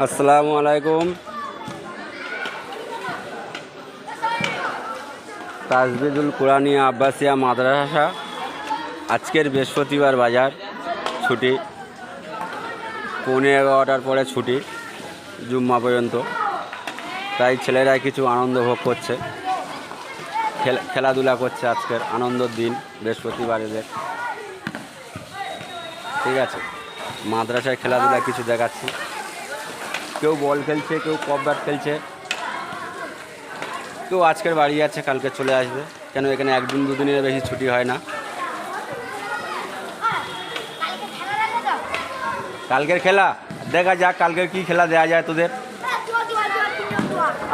আসসালামু আলাইকুম। তাজবিদুল কোরআনিয়া আব্বাসিয়া মাদ্রাসা। আজকের বৃহস্পতিবার বাজার, ছুটি। পৌনে এগারোটার পরে ছুটি, জুম্মা পর্যন্ত। তাই ছেলেরা কিছু আনন্দ ভোগ করছে। খেলা- খেলাধুলা করছে আজকের আনন্দর দিন, বৃহস্পতিবার এদের। ঠিক আছে। মাদ্রাসায় খেলাধুলা কিছু দেখাচ্ছি। কেউ বল খেলছে, কেউ কপ ব্যাট খেলছে। কেউ আজকের বাড়ি আছে, কালকে চলে আসবে। কেন এখানে একদিন, দুদিনের বেশি ছুটি হয় না। কালকের খেলা? দেখা যাক, কালকের কি খেলা দেওয়া যায় তোদের।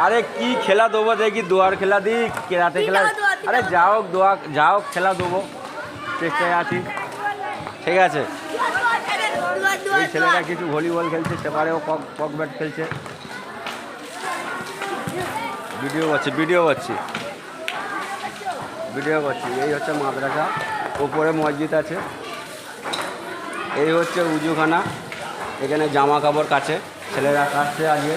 আরে কি খেলা দেবো দেখি, দোয়ার খেলা দিই কেরাতে খেলা আরে যাও, দোয়া যাও, খেলা দেবো। চেষ্টায় আছি। ঠিক আছে। এই ছেলেরা কিছু ভলিবল খেলছে সেপারেও কক কক ব্যাট খেলছে। ভিডিও করছি ভিডিও করছি ভিডিও করছি এই হচ্ছে মাদ্রাসা ওপরে মসজিদ আছে। এই হচ্ছে উজুখানা এখানে জামা কাপড় কাছে ছেলেরা কাটছে আজকে।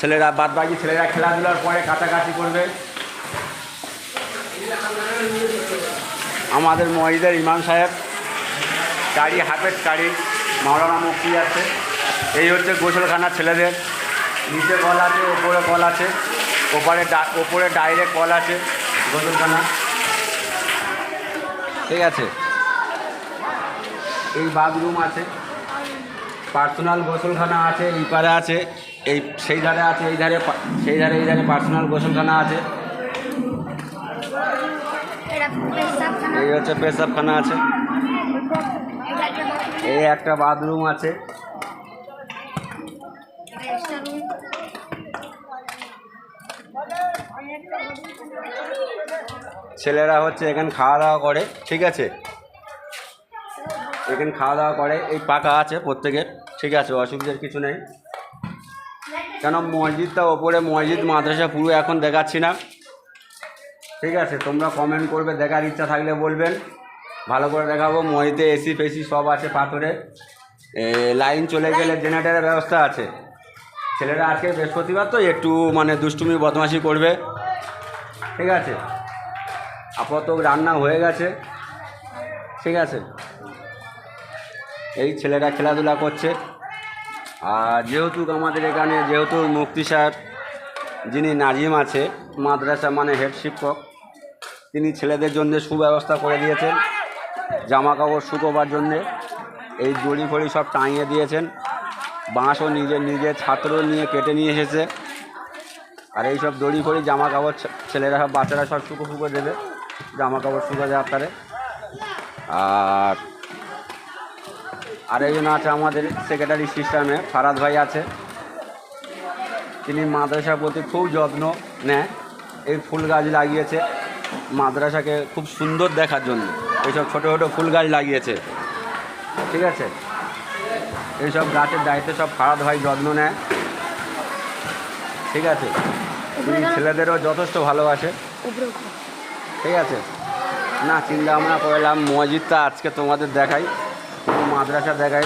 ছেলেরা বাদ বাকি ছেলেরা খেলাধুলার পরে কাছাকাছি করবে। আমাদের মসজিদের ইমাম সাহেব গাড়ি হাফেজ গাড়ি মাওলানা মুক্তি আছে। এই হচ্ছে গোসলখানা ছেলেদের। নিচে কল আছে ওপরে কল আছে। ওপরে ডা- ওপরে ডাইরেক্ট কল আছে গোসলখানা। ঠিক আছে। এই বাথরুম আছে। পার্সোনাল গোসলখানা আছে এই পারে আছে। এই সেই ধারে আছে এই ধারে পা- সেই ধারে এই ধারে পার্সোনাল গোসলখানা আছে। এই হচ্ছে পেশাবখানা আছে। এই একটা বাথরুম আছে। ছেলেরা হচ্ছে এখানে খাওয়া দাওয়া করে, ঠিক আছে? এখানে খাওয়া দাওয়া করে, এই পাকা আছে প্রত্যেকের, ঠিক আছে, অসুবিধার কিছু নেই। কেন, মসজিদটা ওপরে, মসজিদ, মাদ্রাসা পুরো এখন দেখাচ্ছি না। ঠিক আছে, তোমরা কমেন্ট করবে, দেখার ইচ্ছা থাকলে বলবেন। ভালো করে দেখাবো মসজিদে এসি ফেসি সব আছে পাথরে। লাইন চলে গেলে জেনারেটারের ব্যবস্থা আছে। ছেলেরা আজকে বৃহস্পতিবার তো একটু মানে দুষ্টুমি বদমাশি করবে। ঠিক আছে? আপাতত রান্না হয়ে গেছে। ঠিক আছে? এই ছেলেরা খেলাধুলা করছে। আর যেহেতু আমাদের এখানে যেহেতু মুক্তি স্যার যিনি নাজিম আছে মাদ্রাসা মানে হেড শিক্ষক তিনি ছেলেদের জন্য সুব্যবস্থা করে দিয়েছেন। জামা কাপড় শুকোবার জন্যে। এই দড়ি ফড়ি সব টাঙিয়ে দিয়েছেন। বাঁশও নিজে নিজে ছাত্র নিয়ে কেটে নিয়ে এসেছে। আর এই সব দড়ি ফড়ি জামা কাপড় ছেলেরা সব, বাচ্চারা সব শুকো ফুকো দেবে। জামা কাপড় শুকো দেওয়ার তারে আর আর একজন আছে আমাদের সেক্রেটারি সিস্টেমে ফারাদ ভাই আছে। তিনি মাদ্রাসার প্রতি খুব যত্ন নেয়। এই ফুল গাছ লাগিয়েছে। মাদ্রাসাকে খুব সুন্দর দেখার জন্য। এইসব ছোটো ছোটো ফুল গাছ লাগিয়েছে। ঠিক আছে? এইসব গাছের দায়িত্ব সব ফারাদ ভাই যত্ন নেয়। ঠিক আছে? ছেলেদেরও যথেষ্ট ভালোবাসে। ঠিক আছে? না চিন্তা ভাবনা করলাম মসজিদটা আজকে তোমাদের দেখাই মাদ্রাসা দেখাই।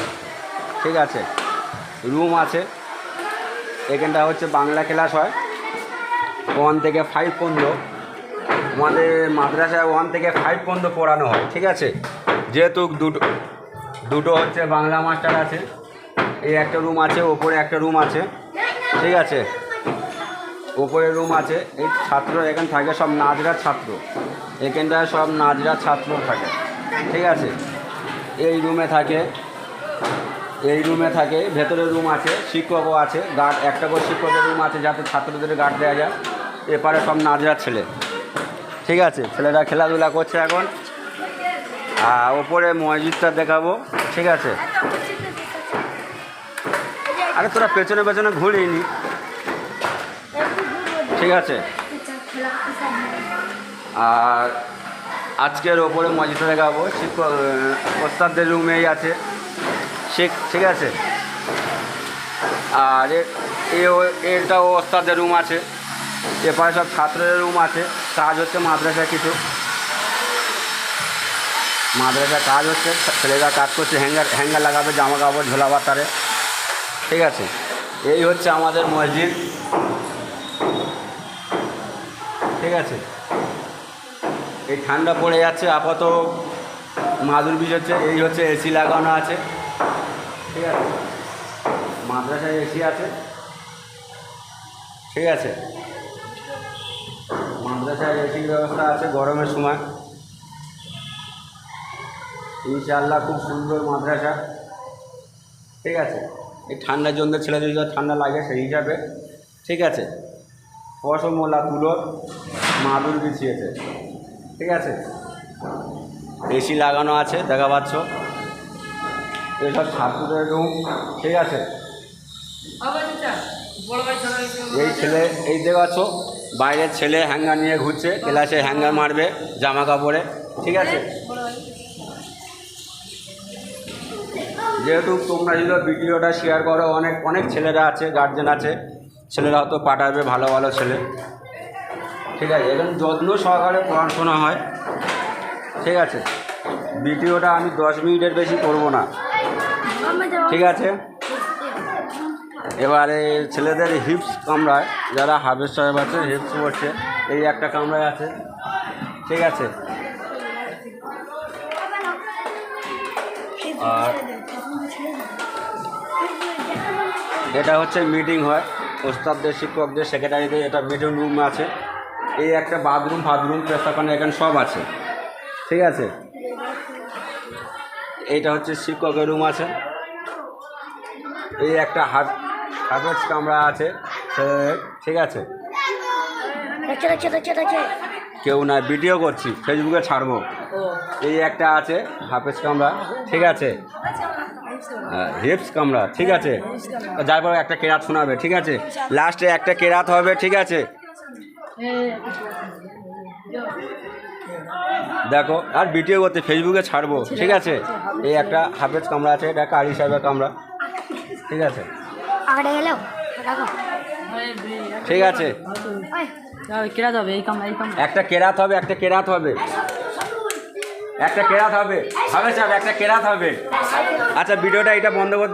ঠিক আছে? রুম আছে। এখানটা হচ্ছে বাংলা ক্লাস হয়। ওয়ান থেকে ফাইভ পর্যন্ত। আমাদের মাদ্রাসায় ওয়ান থেকে ফাইভ পর্যন্ত পড়ানো হয়, ঠিক আছে? যেহেতু দুটো দুটো হচ্ছে বাংলা মাস্টার আছে, এই একটা রুম আছে, ওপরে একটা রুম আছে, ঠিক আছে? ওপরে রুম আছে, এই ছাত্র এখানে থাকে সব নাজরা ছাত্র এখানটায় সব নাজরা ছাত্র থাকে, ঠিক আছে? এই রুমে থাকে, এই রুমে থাকে, ভেতরে রুম আছে, শিক্ষকও আছে, গার্ড, একটা করে শিক্ষকের রুম আছে যাতে ছাত্রদের গার্ড দেওয়া যায়, এপারে সব নাজরা ছেলে। ঠিক আছে, ছেলেরা খেলাধুলা করছে এখন। আর ওপরে মসজিদটা দেখাবো, ঠিক আছে। আরে তোরা পেছনে পেছনে ঘুরিনি। ঠিক আছে। আর আজকের ওপরে মসজিদটা দেখাবো, শিক্ষক ওস্তাদদের রুমেই আছে। শিখ, ঠিক আছে। আর এ- ওস্তাদের রুম আছে। এপারে সব ছাত্রদের রুম আছে। কাজ হচ্ছে মাদ্রাসায় কিছু। মাদ্রাসা কাজ হচ্ছে, ছেলেরা কাজ করছে হ্যাঙ্গার হ্যাঙ্গার লাগাবে, জামা কাপড় ঝোলাবার তারে। ঠিক আছে? এই হচ্ছে আমাদের মসজিদ। ঠিক আছে? এই ঠান্ডা পড়ে যাচ্ছে, আপাতত মাদুর বীজ হচ্ছে, এই হচ্ছে এসি লাগানো আছে। ঠিক আছে? মাদ্রাসায় এসি আছে। ঠিক আছে? মাদ্রাসায় এসির ব্যবস্থা আছে গরমের সময়। ইনশাআল্লাহ খুব সুন্দর মাদ্রাসা। ঠিক আছে? এই ঠান্ডার জন্য ছেলেদের যদি ঠান্ডা লাগে সেই হিসাবে। ঠিক আছে? পশমোলা তুলো মাদুর বিছিয়েছে। ঠিক আছে? এসি লাগানো আছে দেখা পাচ্ছ। এসব ছাত্রদের রুম। ঠিক আছে? এই ছেলে এই দেখাচ্ছ বাইরের ছেলে হ্যাঙ্গার নিয়ে ঘুরছে ক্লাসে হ্যাঙ্গার মারবে জামা কাপড়ে ঠিক আছে? যেহেতু তোমরা যদি ভিডিওটা শেয়ার করো অনেক অনেক ছেলেরা আছে গার্জেন আছে ছেলেরা হয়তো পাঠাবে ভালো ভালো ছেলে। ঠিক আছে এখানে যত্ন সহকারে পড়াশোনা হয়। ঠিক আছে? ভিডিওটা আমি দশ মিনিটের বেশি করব না। ঠিক আছে? এবারে ছেলেদের হিপস কামড়ায়, যারা হাবের সাহেব আছে হিপস করছে এই একটা কামড়ায় আছে। ঠিক আছে? আর এটা হচ্ছে মিটিং হয়। ওস্তাদদের, শিক্ষকদের সেক্রেটারিদের এটা মিটিং রুম আছে। এই একটা বাথরুম ফাথরুম পেশাখানা এখানে সব আছে। ঠিক আছে? এইটা হচ্ছে শিক্ষকের রুম আছে। এই একটা হাফ হাফেজ কামরা আছে। ঠিক আছে। দেখছে দেখছে দেখছে কেউ না ভিডিও করছি ফেসবুকে ছাড়বো। এই একটা আছে হাফেজ কামরা ঠিক আছে। হিপস কামরা ঠিক আছে। যার পর একটা কেরাত শোনাবে ঠিক আছে। লাস্টে একটা কেরাত হবে ঠিক আছে। দেখো আর ভিডিও করতে ফেসবুকে ছাড়বো ঠিক আছে। এই একটা হাফেজ কামরা আছে এটা কারি সাহেবের কামরা ঠিক আছে। আগড়ে গেলেও ঠিক আছে। এই একটা কেরাত হবে একটা কেরাত হবে। একটা কেরাত হবে। হবে সাহেব একটা কেরাত হবে। আচ্ছা ভিডিওটা এটা বন্ধ করতে